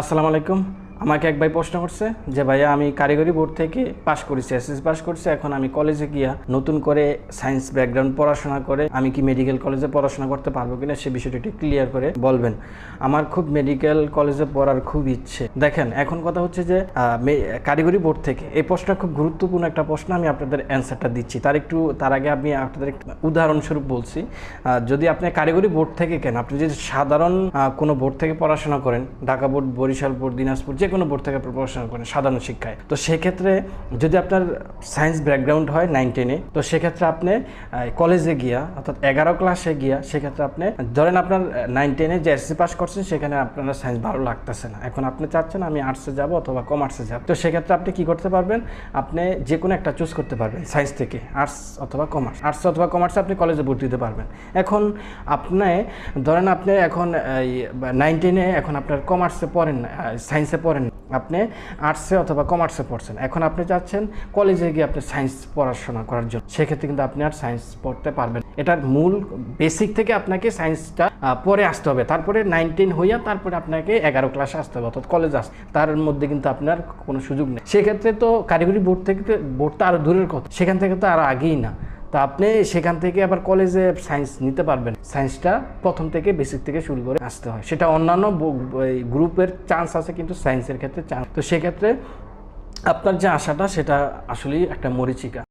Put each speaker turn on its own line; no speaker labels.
আসসালামু আলাইকুম। আমাকে এক ভাই প্রশ্ন করছে যে, ভাইয়া, আমি কারিগরি বোর্ড থেকে পাশ করেছি এসএস পাশ করছি, এখন আমি কলেজে গিয়া নতুন করে সায়েন্স ব্যাকগ্রাউন্ড পড়াশোনা করে আমি কি মেডিকেল কলেজে পড়াশোনা করতে পারব কিনা? সে বিষয়টা ক্লিয়ার করে বলবেন। আমার খুব মেডিকেল কলেজে পড়ার খুব ইচ্ছে। দেখেন, এখন কথা হচ্ছে যে কারিগরি বোর্ড থেকে এই প্রশ্নটা খুব গুরুত্বপূর্ণ একটা প্রশ্ন, আমি আপনাদের অ্যান্সারটা দিচ্ছি। তার একটু, তার আগে আমি আপনাদের উদাহরণস্বরূপ বলছি। যদি আপনি কারিগরি বোর্ড থেকে কেন, আপনি যদি সাধারণ কোনো বোর্ড থেকে পড়াশোনা করেন, ঢাকা বোর্ড, বরিশাল বোর্ড, দিনাজপুর, যে কোনো বোর্ড থেকে পড়াশোনা করেন সাধারণ শিক্ষায়। তো সেক্ষেত্রে যদি আপনার সায়েন্স ব্যাকগ্রাউন্ড হয় নাইন টেনে তো সেক্ষেত্রে আপনি কলেজে গিয়া, অর্থাৎ এগারো ক্লাসে গিয়া, সেক্ষেত্রে আপনি, ধরেন আপনার নাইন টেনে যে এসএসসি পাস করছেন, সেখানে আপনার সায়েন্স ভালো লাগতেছে না। এখন আপনি চাচ্ছেন আমি আর্টসে যাব অথবা কমার্সে যাব। তো সেক্ষেত্রে আপনি কি করতে পারবেন? আপনি যে কোনো একটা চুজ করতে পারবেন সায়েন্স থেকে আর্টস অথবা কমার্স আর্টস অথবা কমার্সে আপনি কলেজে ভর্তি দিতে পারবেন। এখন আপনি, ধরেন আপনি এখন নাইন টেনে এখন আপনার কমার্সে পড়েন না সায়েন্সে পড়েন না। আপনি আর্টসে অথবা কমার্সে পড়ছেন। এখন আপনি চাচ্ছেন কলেজে গিয়ে আপনি সায়েন্স পড়াশোনা করার জন্য। সেক্ষেত্রে কিন্তু আপনি আর সায়েন্স পড়তে পারবেন এটার মূল বেসিক থেকে আপনাকে সায়েন্সটা পরে আসতে হবে। তারপরে নাইনটিন হইয়া তারপরে আপনাকে এগারো ক্লাসে আসতে হবে, অর্থাৎ কলেজ আসতে। তার মধ্যে কিন্তু আপনার কোনো সুযোগ নেই। সেক্ষেত্রে তো কারিগরি বোর্ড থেকে বোর্ড তো আরও দূরের কথা। সেখান থেকে তো আরও আগেই না। তা আপনি সেখান থেকে আবার কলেজে সায়েন্স নিতে পারবেন সায়েন্সটা প্রথম থেকে বেসিক থেকে শুরু করে আসতে হয়। সেটা অন্যান্য গ্রুপের চান্স আছে, কিন্তু সায়েন্সের ক্ষেত্রে চান্স তো সেক্ষেত্রে আপনার যে আশাটা, সেটা আসলেই একটা মরিচিকা।